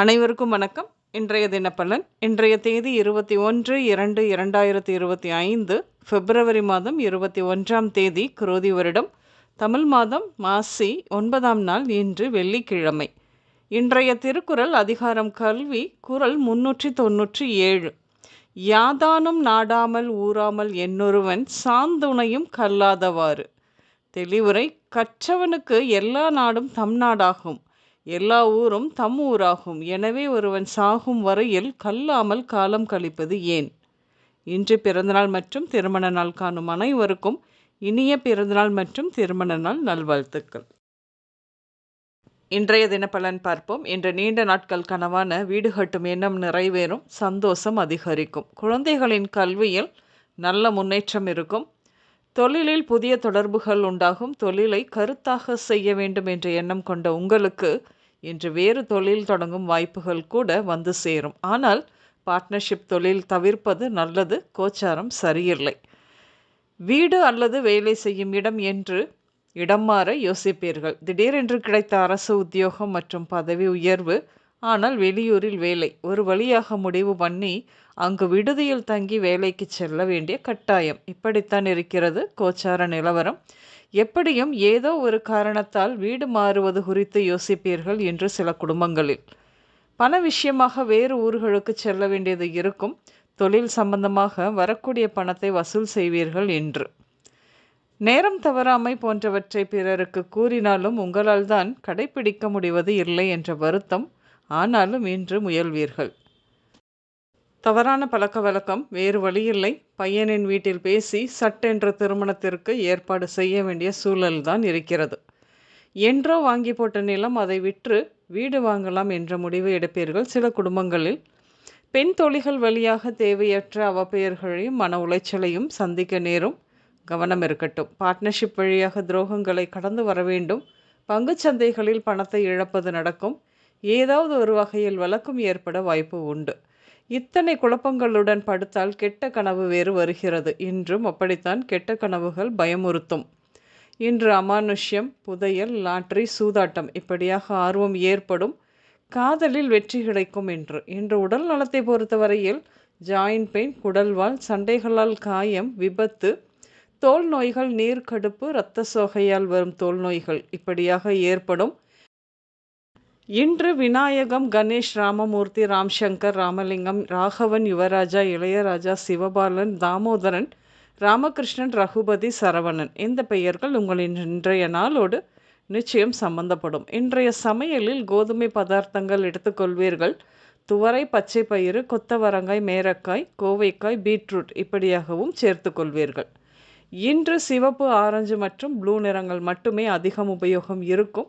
அனைவருக்கும் வணக்கம். இன்றைய தினப்பலன் இன்றைய தேதி இருபத்தி ஒன்று இரண்டு இரண்டாயிரத்தி இருபத்தி ஐந்து பிப்ரவரி மாதம் இருபத்தி ஒன்றாம் தேதி குரோதி வருடம். தமிழ் மாதம் மாசி ஒன்பதாம் நாள் இன்று வெள்ளிக்கிழமை. இன்றைய திருக்குறள் அதிகாரம் கல்வி குரல் முன்னூற்றி தொன்னூற்றி ஏழு. யாதானும் நாடாமல் ஊறாமல் என்னொருவன் சாந்துணையும் கல்லாதவாறு. தெளிவுரை கற்றவனுக்கு எல்லா நாடும் தம் நாடாகும். எல்லா ஊரும் தம் ஊராகும். எனவே ஒருவன் சாகும் வரையில் கல்லாமல் காலம் கழிப்பது ஏன்? இன்று பிறந்தநாள் மற்றும் திருமண நாள் காணும் அனைவருக்கும் இனிய பிறந்தநாள் மற்றும் திருமண நாள் நல்வாழ்த்துக்கள். இன்றைய தினப்பலன் பார்ப்போம். இன்று நீண்ட நாட்கள் கனவான வீடு கட்டும் எண்ணம் நிறைவேறும். சந்தோஷம் அதிகரிக்கும். குழந்தைகளின் கல்வியில் நல்ல முன்னேற்றம் இருக்கும். தொழிலில் புதிய தொடர்புகள் உண்டாகும். தொழிலை கருத்தாக செய்ய வேண்டும் என்ற எண்ணம் கொண்ட உங்களுக்கு இன்று வேறு தொழில் தொடங்கும் வாய்ப்புகள் கூட வந்து சேரும். ஆனால் பார்ட்னர்ஷிப் தொழில் தவிர்ப்பது நல்லது கோச்சாரம் சரியில்லை. வீடு அல்லது வேலை செய்யும் இடம் என்று இடம் மாற யோசிப்பீர்கள். திடீரென்று கிடைத்த அரசு உத்தியோகம் மற்றும் பதவி உயர்வு ஆனால் வெளியூரில் வேலை. ஒரு வழியாக முடிவு பண்ணி அங்கு விடுதியில் தங்கி வேலைக்கு செல்ல வேண்டிய கட்டாயம். இப்படித்தான் இருக்கிறது கோச்சார நிலவரம். எப்படியும் ஏதோ ஒரு காரணத்தால் வீடு மாறுவது குறித்து யோசிப்பீர்கள் என்று சில குடும்பங்களில். பண விஷயமாக வேறு ஊர்களுக்கு செல்ல வேண்டியது இருக்கும். தொழில் சம்பந்தமாக வரக்கூடிய பணத்தை வசூல் செய்வீர்கள் என்று. நேரம் தவறாமை போன்றவற்றை பிறருக்கு கூறினாலும் உங்களால் தான் கடைபிடிக்க முடிவது இல்லை என்ற வருத்தம் ஆனாலும் இன்று முயல்வீர்கள். தவறான பழக்க வழக்கம் வேறு வழியில்லை பையனின் வீட்டில் பேசி சட்டென்ற திருமணத்திற்கு ஏற்பாடு செய்ய வேண்டிய சூழல்தான் இருக்கிறது. என்றோ வாங்கி போட்ட நிலம் அதை விற்று வீடு வாங்கலாம் என்ற முடிவை எடுப்பீர்கள் சில குடும்பங்களில். பெண் தொழில்கள் வழியாக தேவையற்ற அவப்பெயர்களையும் மன உளைச்சலையும் சந்திக்க நேரும் கவனம் இருக்கட்டும். பார்ட்னர்ஷிப் வழியாக துரோகங்களை கடந்து வர வேண்டும். சந்தைகளில் பணத்தை இழப்பது நடக்கும். ஏதாவது ஒரு வகையில் வழக்கம் ஏற்பட வாய்ப்பு உண்டு. இத்தனை குழப்பங்களுடன் படுத்தால் கெட்ட கனவு வேறு வருகிறது. இன்றும் அப்படித்தான் கெட்ட கனவுகள் பயமுறுத்தும். இன்று அமானுஷ்யம் புதையல் லாட்ரி சூதாட்டம் இப்படியாக ஆர்வம் ஏற்படும். காதலில் வெற்றி கிடைக்கும் என்று. இன்று உடல் நலத்தை பொறுத்தவரையில் ஜாயின்ட் பெயின் குடல்வால் சண்டைகளால் காயம் விபத்து தோல் நோய்கள் நீர்க்கடுப்பு இரத்த சோகையால் வரும் தோல் நோய்கள் இப்படியாக ஏற்படும். இன்று விநாயகம் கணேஷ் ராமமூர்த்தி ராம்சங்கர் ராமலிங்கம் ராகவன் யுவராஜா இளையராஜா சிவபாலன் தாமோதரன் ராமகிருஷ்ணன் ரகுபதி சரவணன். இந்த பெயர்கள் உங்களின் இன்றைய நாளோடு நிச்சயம் சம்பந்தப்படும். இன்றைய சமையலில் கோதுமை பதார்த்தங்கள் எடுத்துக்கொள்வீர்கள். துவரை பச்சை பயிறு கொத்தவரங்காய் மேரக்காய் கோவைக்காய் பீட்ரூட் இப்படியாகவும் சேர்த்து கொள்வீர்கள். இன்று சிவப்பு ஆரஞ்சு மற்றும் ப்ளூ நிறங்கள் மட்டுமே அதிகம் உபயோகம் இருக்கும்.